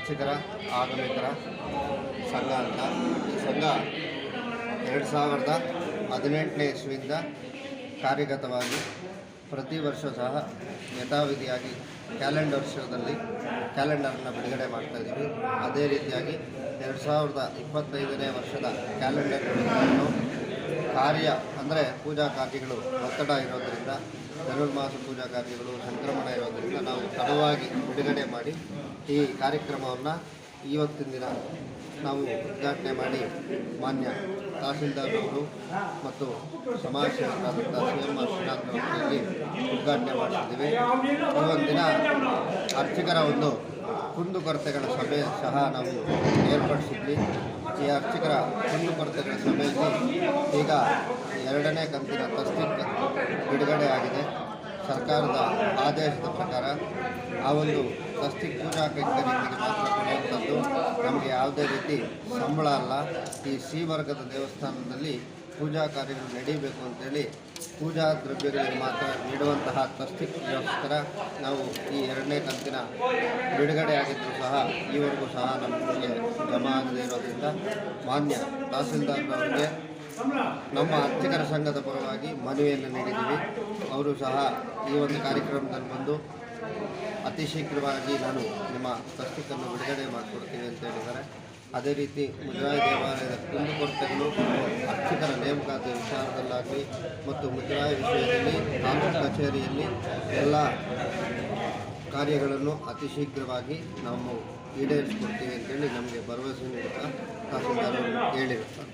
ಅರ್ಚಕರ ಆಗಮಿಕರ ಸಂಘ ಅಂತ. ಸಂಘ ಎರಡು ಸಾವಿರದ ಹದಿನೆಂಟನೇ ಇಸ್ವಿಯಿಂದ ಕಾರ್ಯಗತವಾಗಿ ಪ್ರತಿ ವರ್ಷ ಸಹ ಯಥಾವಿಧಿಯಾಗಿ ಕ್ಯಾಲೆಂಡರ್ ಶೋದಲ್ಲಿ ಕ್ಯಾಲೆಂಡರ್ನ ಬಿಡುಗಡೆ ಮಾಡ್ತಾ ಇದ್ದೀವಿ. ಅದೇ ರೀತಿಯಾಗಿ ಎರಡು ಸಾವಿರದ ಇಪ್ಪತ್ತೈದನೇ ವರ್ಷದ ಕ್ಯಾಲೆಂಡರ್ ಬಿಡುಗಡೆಯನ್ನು ಕಾರ್ಯ ಅಂದರೆ ಪೂಜಾ ಕಾರ್ಯಗಳು ಒತ್ತಡ ಇರೋದರಿಂದ, ಧನುರ್ಮಾಸ ಪೂಜಾ ಕಾರ್ಯಗಳು, ಸಂಕ್ರಮಣ ಇರೋದರಿಂದ ನಾವು ತಡವಾಗಿ ಬಿಡುಗಡೆ ಮಾಡಿ ಈ ಕಾರ್ಯಕ್ರಮವನ್ನು ಇವತ್ತಿನ ದಿನ ನಾವು ಉದ್ಘಾಟನೆ ಮಾಡಿ ಮಾನ್ಯ ತಹಸೀಲ್ದಾರ್ನವರು ಮತ್ತು ಸಮಾಜ ಸೇವಕರಾದಂಥ ಸಿ ಎಂ ಉದ್ಘಾಟನೆ ಮಾಡ್ತಿದ್ದೀವಿ ಇವತ್ತಿನ ಅರ್ಚಕರ ಒಂದು ಕುಂದುಕೊರತೆಗಳ ಸಭೆ ಸಹ ನಾವು ಏರ್ಪಡಿಸಿದ್ವಿ. ಈ ಅರ್ಚಕರ ಕುಂದುಕೊರತೆಗಳ ಸಭೆಯಲ್ಲಿ ಈಗ ಎರಡನೇ ಕಂತಿನ ತಸ್ತಿಕ್ ಬಿಡುಗಡೆ ಆಗಿದೆ. ಸರ್ಕಾರದ ಆದೇಶದ ಪ್ರಕಾರ ಆ ಒಂದು ತಸ್ತಿಕ್ ಪೂಜಾ ಕೈಂಕರ್ಯಗಳಿಗೆ ಮಾತ್ರ ಕೊಡುವಂಥದ್ದು. ನಮಗೆ ಯಾವುದೇ ರೀತಿ ಸಂಬಳ ಅಲ್ಲ. ಈ ಸಿ ವರ್ಗದ ದೇವಸ್ಥಾನದಲ್ಲಿ ಪೂಜಾ ಕಾರ್ಯಗಳು ನಡೀಬೇಕು ಅಂತೇಳಿ ಪೂಜಾ ದ್ರವ್ಯಗಳಿಗೆ ಮಾತ್ರ ನೀಡುವಂತಹ ತಸ್ತಿಗೋಸ್ಕರ ನಾವು ಈ ಎರಡನೇ ಕಂತಿನ ಬಿಡುಗಡೆ ಆಗಿದ್ದರೂ ಸಹ ಈವರೆಗೂ ಸಹ ನಮಗೆ ಜಮಾ ಆಗದೇ ಇರೋದ್ರಿಂದ ಮಾನ್ಯ ತಹಸೀಲ್ದಾರ್ನವರಿಗೆ ನಮ್ಮ ಅರ್ಚಕರ ಸಂಘದ ಪರವಾಗಿ ಮನವಿಯನ್ನು ನೀಡಿದ್ದೀವಿ. ಅವರು ಸಹ ಈ ಒಂದು ಕಾರ್ಯಕ್ರಮದಲ್ಲಿ ಬಂದು ಅತಿ ಶೀಘ್ರವಾಗಿ ನಾನು ನಿಮ್ಮ ತಸ್ತಿಕನ್ನು ಬಿಡುಗಡೆ ಮಾಡಿಕೊಡ್ತೀನಿ ಅಂತ ಹೇಳಿದ್ದಾರೆ. ಅದೇ ರೀತಿ ಮುಜರಾಯಿ ದೇವಾಲಯದ ಕುಂದುಕೊರತೆಗಳು ಅರ್ಚಕರ ನೇಮಕಾತಿ ವಿಚಾರದಲ್ಲಾಗಲಿ ಮತ್ತು ಮುಜರಾಯಿ ವಿಷಯದಲ್ಲಿ ತಾಲೂಕು ಕಚೇರಿಯಲ್ಲಿ ಎಲ್ಲ ಕಾರ್ಯಗಳನ್ನು ಅತಿ ಶೀಘ್ರವಾಗಿ ನಾವು ಈಡೇರಿಸಿಕೊಡ್ತೀವಿ ಅಂತೇಳಿ ನಮಗೆ ಭರವಸೆ ನೀಡುತ್ತಾ ತಹಸೀಲ್ದಾರ್ ಅವರು ಹೇಳಿರುತ್ತಾರೆ